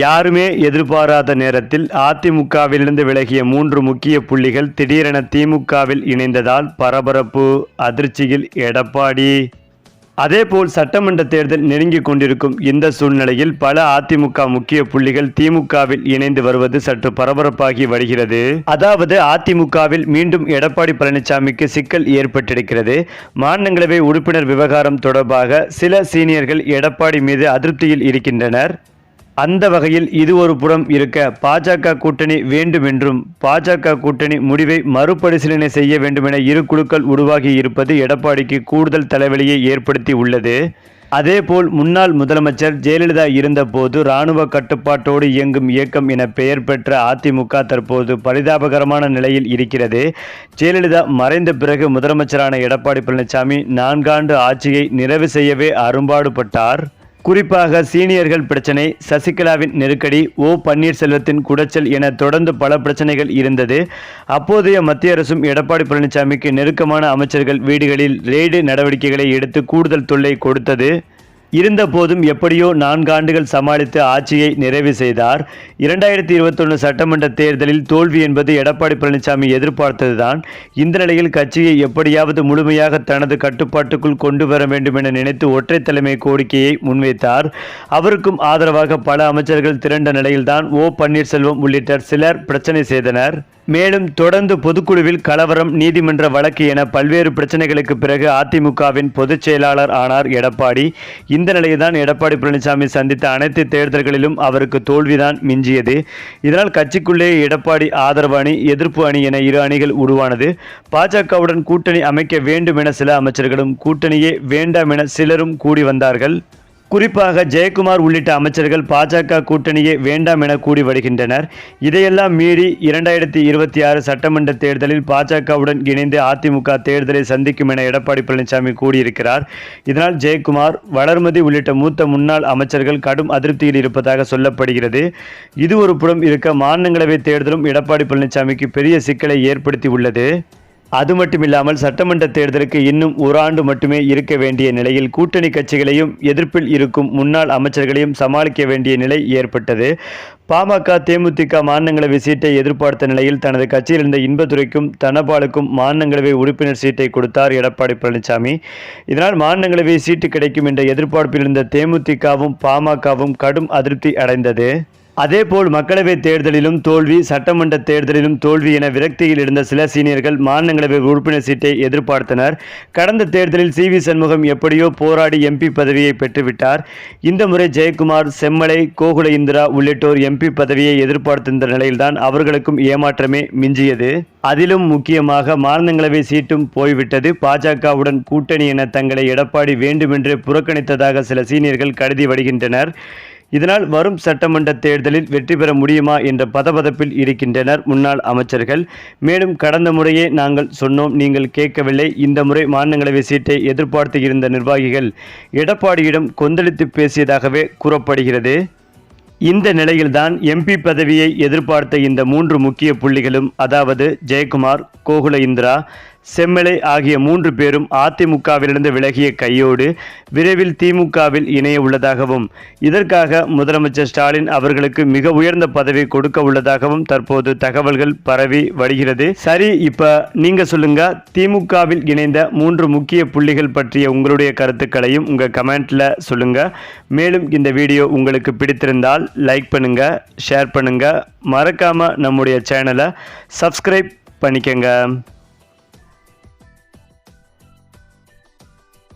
யாருமே எதிர்பாராத நேரத்தில் அதிமுகவிலிருந்து விலகிய மூன்று முக்கிய புள்ளிகள் திடீரென திமுகவில் இணைந்ததால் பரபரப்பு அதிர்ச்சியில் எடப்பாடி. அதேபோல் சட்டமன்ற தேர்தல் நெருங்கிக் கொண்டிருக்கும் இந்த சூழ்நிலையில் பல அதிமுக முக்கிய புள்ளிகள் திமுகவில் இணைந்து வருவது சற்று பரபரப்பாகி வருகிறது. அதாவது அதிமுகவில் மீண்டும் எடப்பாடி பழனிசாமிக்கு சிக்கல் ஏற்பட்டிருக்கிறது. மாநிலங்களவை உறுப்பினர் விவகாரம் தொடர்பாக சில சீனியர்கள் எடப்பாடி மீது அதிருப்தியில் இருக்கின்றனர். அந்த வகையில் இது ஒரு புறம் இருக்க பாஜக கூட்டணி வேண்டுமென்றும் பாஜக கூட்டணி முடிவை மறுபரிசீலனை செய்ய வேண்டுமென இரு குழுக்கள் உருவாகி இருப்பது எடப்பாடிக்கு கூடுதல் தலைவலியை ஏற்படுத்தி உள்ளது. அதேபோல் முன்னாள் முதலமைச்சர் ஜெயலலிதா இருந்தபோது இராணுவ கட்டுப்பாட்டோடு இயங்கும் இயக்கம் என பெயர் பெற்ற அதிமுக தற்போது பரிதாபகரமான நிலையில் இருக்கிறது. ஜெயலலிதா மறைந்த பிறகு முதலமைச்சரான எடப்பாடி பழனிசாமி நான்காண்டு ஆட்சியை நிறைவு செய்யவே அரும்பாடுபட்டார். குறிப்பாக சீனியர்கள் பிரச்சனை சசிகலாவின் நெருக்கடி ஓ பன்னீர்செல்வத்தின் குடைச்சல் என தொடர்ந்து பல பிரச்சனைகள் இருந்தது. அப்போதைய மத்திய அரசும் எடப்பாடி பழனிசாமிக்கு நெருக்கமான அமைச்சர்கள் வீடுகளில் ரெய்டு நடவடிக்கைகளை எடுத்து கூடுதல் தொல்லை கொடுத்தது. இருந்தபோதும் எப்படியோ நான்கு ஆண்டுகள் சமாளித்து ஆட்சியை நிறைவு செய்தார். இரண்டாயிரத்தி இருபத்தொன்று சட்டமன்ற தேர்தலில் தோல்வி என்பது எடப்பாடி பழனிசாமி எதிர்பார்த்ததுதான். இந்த நிலையில் கட்சியை எப்படியாவது முழுமையாக தனது கட்டுப்பாட்டுக்குள் கொண்டு வர வேண்டும் என நினைத்து ஒற்றை தலைமை கோரிக்கையை முன்வைத்தார். அவருக்கும் ஆதரவாக பல அமைச்சர்கள் திரண்ட நிலையில்தான் ஓ பன்னீர்செல்வம் உள்ளிட்ட சிலர் பிரச்சனை செய்தனர். மேலும் தொடர்ந்து பொதுக்குழுவில் கலவரம் நீதிமன்ற வழக்கு என பல்வேறு பிரச்சனைகளுக்கு பிறகு அதிமுகவின் பொதுச் செயலாளர் ஆனார் எடப்பாடி. இந்த நிலையில்தான் எடப்பாடி பழனிசாமி சந்தித்த அனைத்து தேர்தல்களிலும் அவருக்கு தோல்விதான் மிஞ்சியது. இதனால் கட்சிக்குள்ளே எடப்பாடி ஆதரவு அணி எதிர்ப்பு அணி என இரு அணிகள் உருவானது. பாஜகவுடன் கூட்டணி அமைக்க வேண்டும் என சில அமைச்சர்களும் கூட்டணியே வேண்டாம் என சிலரும் கூடி வந்தார்கள். குறிப்பாக ஜெயக்குமார் உள்ளிட்ட அமைச்சர்கள் பாஜக கூட்டணியே வேண்டாம் என கூடி வருகின்றனர். இதையெல்லாம் மீறி இரண்டாயிரத்தி இருபத்தி ஆறு சட்டமன்ற தேர்தலில் பாஜகவுடன் இணைந்து அதிமுக தேர்தலை சந்திக்கும் என எடப்பாடி பழனிசாமி கூறியிருக்கிறார். இதனால் ஜெயக்குமார் வளர்மதி உள்ளிட்ட மூத்த முன்னாள் அமைச்சர்கள் கடும் அதிருப்தியில் இருப்பதாக சொல்லப்படுகிறது. இது ஒரு புறம் இருக்க மாநிலங்களவை தேர்தலும் எடப்பாடி பழனிசாமிக்கு பெரிய சிக்கலை ஏற்படுத்தி உள்ளது அது மட்டுமில்லாமல் சட்டமன்ற தேர்தலுக்கு இன்னும் ஒரு ஆண்டு மட்டுமே இருக்க வேண்டிய நிலையில் கூட்டணி கட்சிகளையும் எதிர்ப்பில் இருக்கும் முன்னாள் அமைச்சர்களையும் சமாளிக்க வேண்டிய நிலை ஏற்பட்டது. பாமக தேமுதிக மாநிலங்களவை சீட்டை எதிர்பார்த்த நிலையில் தனது கட்சியில் இருந்த இன்பதுரைக்கும் தனபாலுக்கும் மாநிலங்களவை உறுப்பினர் சீட்டை கொடுத்தார் எடப்பாடி பழனிசாமி. இதனால் மாநிலங்களவை சீட்டு கிடைக்கும் என்ற எதிர்பார்ப்பில் இருந்த தேமுதிகவும் பாமகவும் கடும் அதிருப்தி அடைந்தது. அதேபோல் மக்களவைத் தேர்தலிலும் தோல்வி சட்டமன்ற தேர்தலிலும் தோல்வி என விரக்தியில் இருந்த சில சீனியர்கள் மாநிலங்களவை உறுப்பினர் சீட்டை எதிர்பார்த்தனர். கடந்த தேர்தலில் சி. வி. சண்முகம் எப்படியோ போராடி எம்பி பதவியை பெற்றுவிட்டார். இந்த முறை ஜெயக்குமார் செம்மலை கோகுல இந்திரா உள்ளிட்டோர் எம்பி பதவியை எதிர்பார்த்திருந்த நிலையில்தான் அவர்களுக்கும் ஏமாற்றமே மிஞ்சியது. அதிலும் முக்கியமாக மாநிலங்களவை சீட்டும் போய்விட்டது. பாஜகவுடன் கூட்டணி என தங்களை எடப்பாடி வேண்டுமென்றே புறக்கணித்ததாக சில சீனியர்கள் கருதி வருகின்றனர். இதனால் வரும் சட்டமன்ற தேர்தலில் வெற்றி பெற முடியுமா என்ற பதபதப்பில் இருக்கின்றனர் முன்னாள் அமைச்சர்கள். மேலும் கடந்த முறையே நாங்கள் சொன்னோம் நீங்கள் கேட்கவில்லை. இந்த முறை மாநிலங்களவை சீட்டை எதிர்பார்த்து இருந்த நிர்வாகிகள் எடப்பாடியிடம் கொந்தளித்து பேசியதாகவே கூறப்படுகிறது. இந்த நிலையில்தான் எம்பி பதவியை எதிர்பார்த்த இந்த மூன்று முக்கிய புள்ளிகளும் அதாவது ஜெயக்குமார் கோகுல இந்திரா செம்மலை ஆகிய மூன்று பேரும் அதிமுகவிலிருந்து விலகிய கையோடு விரைவில் திமுகவில் இணைய உள்ளதாகவும் இதற்காக முதலமைச்சர் ஸ்டாலின் அவர்களுக்கு மிக உயர்ந்த பதவி கொடுக்க உள்ளதாகவும் தற்போது தகவல்கள் பரவி வருகிறது. சரி இப்ப நீங்க சொல்லுங்க திமுகவில் இணைந்த மூன்று முக்கிய புள்ளிகள் பற்றிய உங்களுடைய கருத்துக்களையும் உங்க கமெண்ட்ல சொல்லுங்க. மேலும் இந்த வீடியோ உங்களுக்கு பிடித்திருந்தால் லைக் பண்ணுங்க ஷேர் பண்ணுங்க. மறக்காம நம்முடைய சேனலை சப்ஸ்கிரைப் பண்ணிக்கங்க.